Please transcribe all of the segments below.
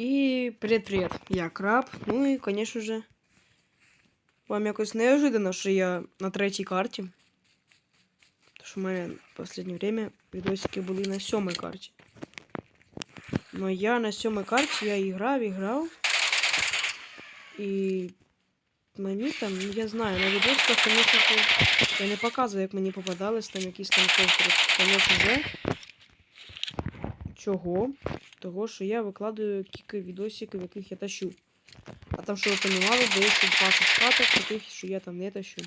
І привіт-привіт, я краб. Ну і, звісно же, вам якось неожиданно, що я на третій карті. Тому що в мене в останнє время відосики були на сьомій карті. Но я на сьомій карті я і грав, і грав. І мені там, ну я знаю, на відосиках, звісно, я не показую, як мені попадались там там костри. Звісно же. Чого? Того, що я викладаю тільки відосики, в яких я тащу. А там, що ви розуміли, десь 20 каток, таких, що я там не тащу.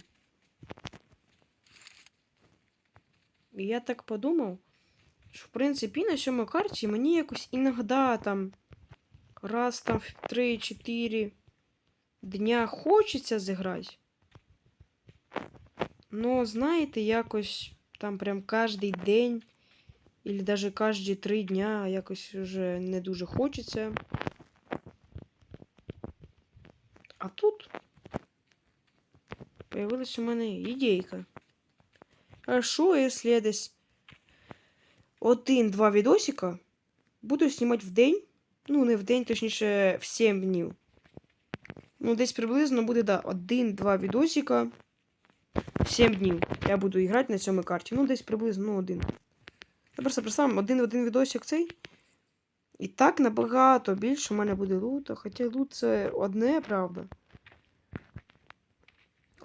І я так подумав, що в принципі на сьомій карті мені якось іноді там раз там в 3-4 дня хочеться зіграти. Но, знаєте, якось там прям кожний день. Или даже кожні три дня якось вже не дуже хочеться. А тут появилась у мене ідейка. А що, якщо я десь один-два відосика буду знімати в день? Ну, не в день, точніше, в 7 днів. Ну, десь приблизно буде, да, один-два відосика в 7 днів. Я буду грати на цьому карті. Ну, десь приблизно, ну, один. Я просто представимо один в один відосик цей. І так набагато більше в мене буде лута. Хоча лут це одне, правда.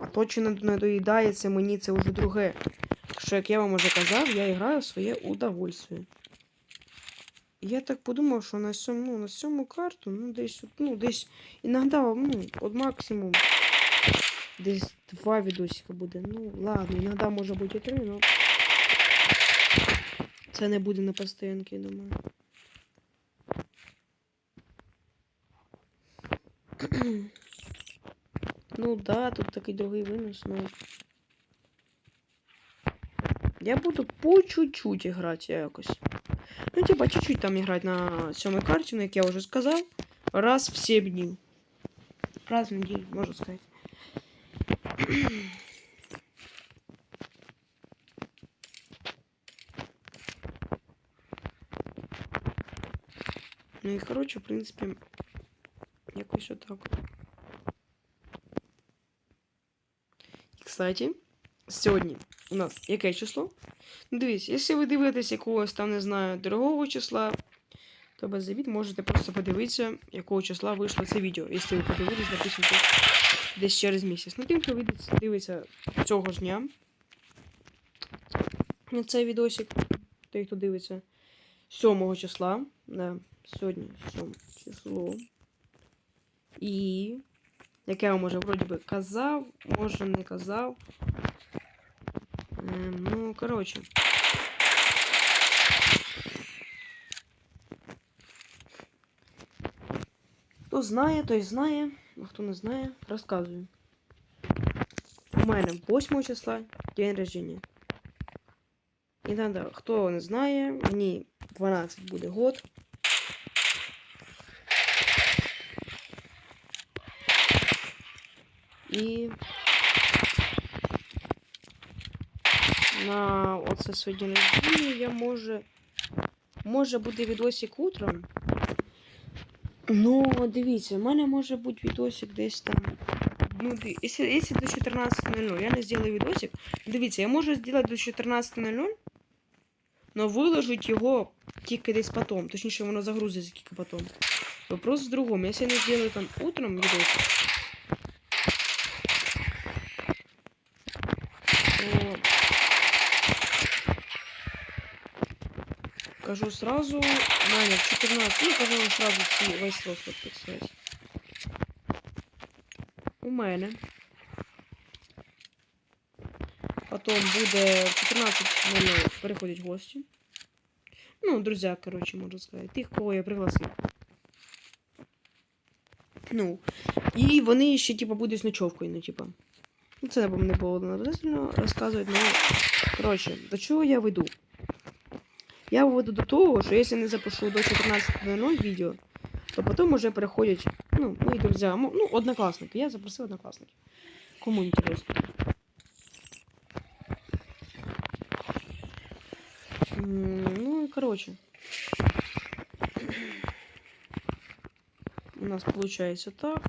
А то, чи не доїдається мені це вже друге. Що, як я вам уже казав, я граю в своє удовольствие. Я так подумав, що на сьому, ну, на сьому карту, ну, десь, ну, десь, іноді, ну, от максимум, десь два відосика буде. Ну, ладно, іноді може бути і три, ну. Це не буде на постоянки, думаю. ну да, тут такий другий винос, ну. Я буду по чуть-чуть грати якось. Ну, типа, чуть-чуть там играть на сьомій карті, ну, як я вже сказав. Раз в 7 днів. Раз в неділю, можна сказати. Ну і коротше, в принципі, якось отак. І, кстати, сьогодні у нас яке число? Ну, дивіться, якщо ви дивитесь якогось там, не знаю, дорогого числа, то без завід можете просто подивитися, якого числа вийшло це відео. Якщо ви подивитесь, допустим, десь через місяць. Ну, тим, хто дивиться цього ж дня на цей відосик, той, хто дивиться 7 числа, да, сьогодні 7 число. І, як я вам уже вроді би казав, може не казав. Ем, ну, коротше. Хто знає, той знає, а хто не знає, розказую. У мене 8 числа день рождения. І надо, хто не знає, мені 12 буде год. І на оце сьогодні я може. Може буде відосик утром. Ну, дивіться, в мене може бути відосик десь там. Ну, якщо до 14.00 я не зроблю відосик. Дивіться, я можу зробити до 14.00, але виложить його тільки десь потом. Точніше, воно загрузиться тільки потом. Вопрос в другом. Если я не сделаю там утром видосик, то кажу сразу, Маня, в 14, ну, кажу вам сразу весь розклад, сказати. У мене. Потом буде в 14.00 переходять гості. Ну, друзья, короче, можна сказати. Тих, кого я пригласив. Ну. І вони ще, типа, будуть з ночовкою, ну, типа. Ну, це не було не розказувати, ну. Коротше, до чого я веду? Я веду до того, що якщо не запишу до 14.00 відео, то потім уже переходять, ну, мої друзі, ну, однокласники. Я запросив однокласників. Кому інтересно. М, Ну і коротше. у нас виходить так.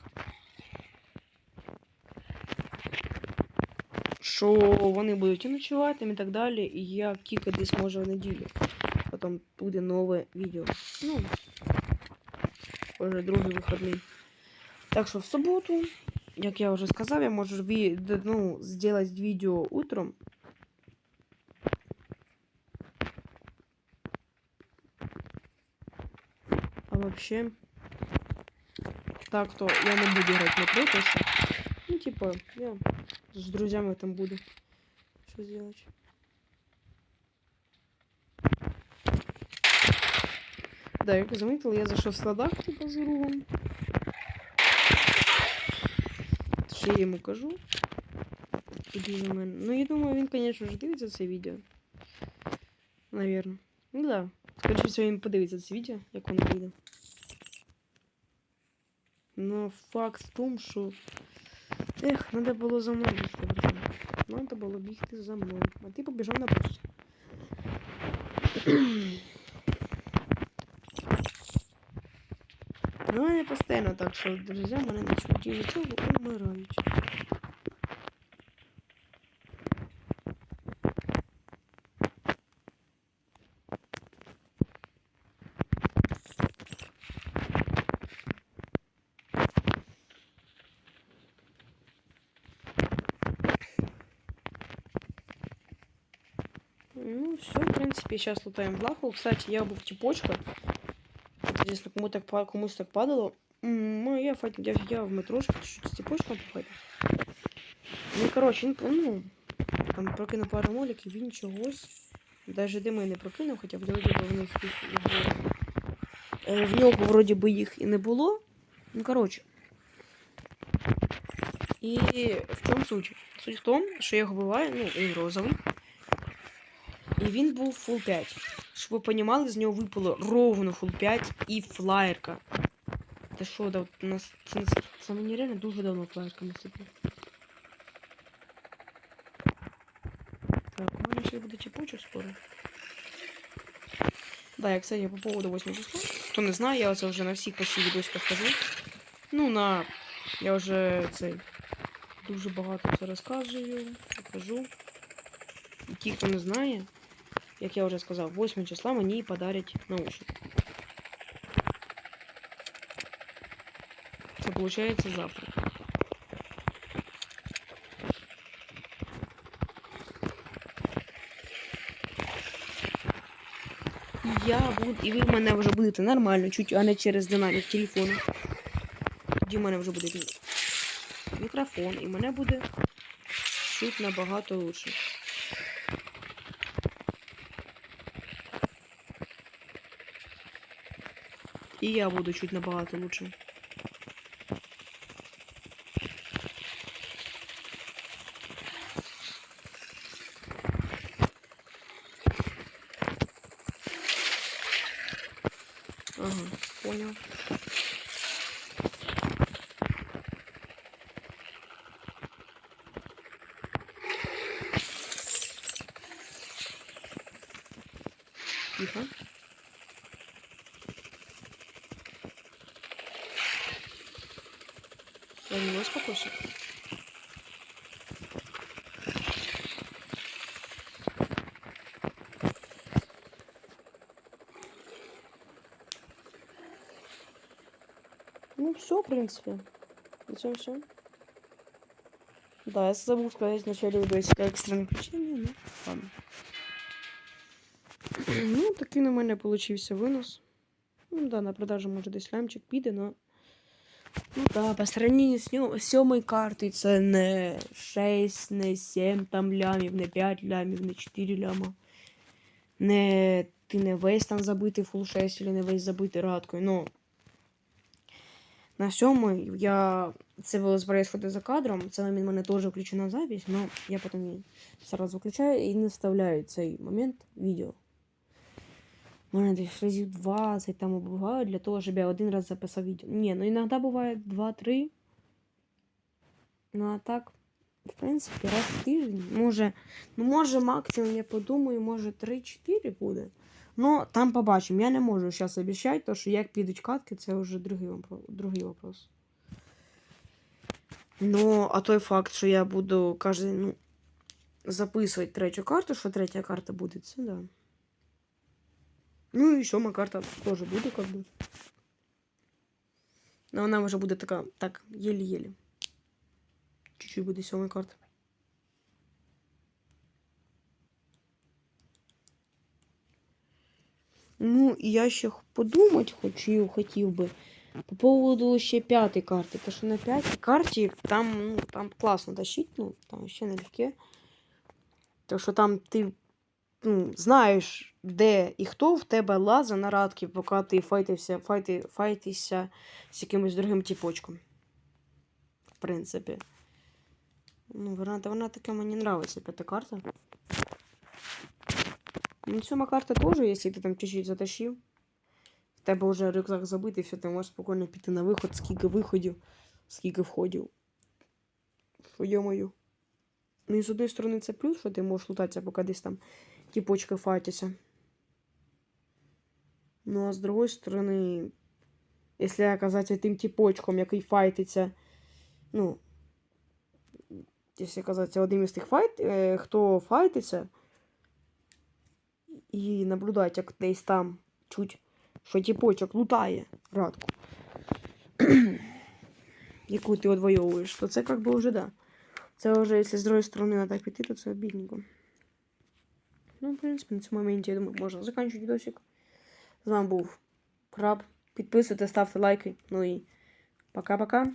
Що вони будуть і ночувати і так далі. І я кілька десь може в неділю. Потім буде нове відео. Ну, вже другий вихідний. Так що в суботу, як я вже сказав, я можу ві- д- ну, зробити відео утром. вообще, так то я не буду играть в метро, то что, ну, типа, я с друзьями там буду. Что сделать? Да, як заметил, я зайшов в складах, типа, з другом. Що я йому кажу. Іди за мене. Ну, я думаю, він, конечно ж, дивиться це відео. Наверно. Ну да. Скоріше всього, він подивиться це відео, як воно вийде. Ну, факт в тому, що. Ех, треба було за мною бігти, братан. Треба було бігти за мною. А ти побіжав на пусть. Ну, не постійно так, що друзі мене не чують. І від цього умирають. Ну, все, в принципе, сейчас лутаем блаху. Кстати, я был в типочка. Интересно, кому так, комусь так падало. Ну, я, я, я в метрошке чуть-чуть с типочком походил. Ну, короче, ну, там прокинув пару моліків, він чогось. Даже дими не прокинув, хоча вроді би в них їх і. Е, В нього вроді би їх і не було. Ну, коротше. І в чому суть? Суть в тому, що я його буваю, ну, він розовий. І він був фул 5. Щоб ви понімали, з нього випало ровно фул 5 і флаєрка. Та що, да, у нас це, це, це мені реально дуже давно флаєрка насипала. Так, у мене ще буде тіпочок скоро. Да, я, кстати, по поводу 8 числа. Хто не знає, я оце вже на всіх почти відосиках кажу. Ну, на. Я вже цей. Дуже багато це розказую, покажу. І ті, хто не знає, як я вже сказав, 8 числа мені подарять наушники. Це виходить завтра. Я буду, і ви в мене вже будете нормально чуть, а не через динамік телефону. Тоді в мене вже буде мікрофон, і мене буде чуть набагато лучше. І я буду чуть набагато лучше. Ага, понял. Тихо. Я не успокойся. Ну, все, в принципе. На этом все. Да, я забыл сказать в начале видосика экстренное включение, ну, ладно. Ну, такий на мене получився винос. Ну, да, на продажу може десь лямчик піде, но. Ну да, по сравнению з ньо- сьомою картою це не 6, не 7 там лямів, не 5 лямів, не 4 ляма. Не ти не весь там забитий фул 6 или не весь забитий радкою. Ну. На сьомий я. Це було происходит за кадром. Це на мене теж включена запись, но я потім її сразу виключаю і не вставляю цей момент в відео. У мене десь разів 20 там буває для того, щоб я один раз записав відео. Ні, ну іноді буває 2-3. Ну а так, в принципі, раз в тиждень. Може, ну може максимум, я подумаю, може 3-4 буде. Ну, там побачимо. Я не можу зараз обіцяти, тому що як підуть катки, це вже другий, другий вопрос. Ну, а той факт, що я буду кожен, ну, записувати третю карту, що третя карта буде, це да. Ну і сьома карта теж буде, як би. Но вона вже буде така, так, єлі-єлі. Чуть-чуть буде сьома карта. Ну, і я ще х- подумати хотів, хотів би по поводу ще п'ятої карти. Тому що на п'ятій карті там, ну, там класно тащить, ну, там ще налегке. Тому що там ти ну, знаєш, де і хто в тебе лаза на радки, поки ти файтився, файти, файтишся з якимось другим тіпочком. В принципі. Ну, вона, вона така мені нравиться, п'ята карта. Ну, сьома карта теж, якщо ти там чуть-чуть затащив. В тебе вже рюкзак забитий, все, ти можеш спокійно піти на виход, скільки виходів, скільки входів. Що йомаю. Ну і з одної сторони це плюс, що ти можеш лутатися, поки десь там тіпочки файтяться. Ну а з другої сторони, якщо оказатися тим тіпочком, який файтиться, ну, якщо оказатися одним із тих файт, е, хто файтиться, і наблюдати, як десь там чуть, що тіпочок лутає радку, яку ти одвоюєш, то це як би вже да. Це вже, якщо з другої сторони треба піти, то це обідненько. Ну, в принципі, на цьому моменті, я думаю, можна закінчити відосик. З вами був Краб. Підписуйтесь, ставте лайки. Ну і пока-пока.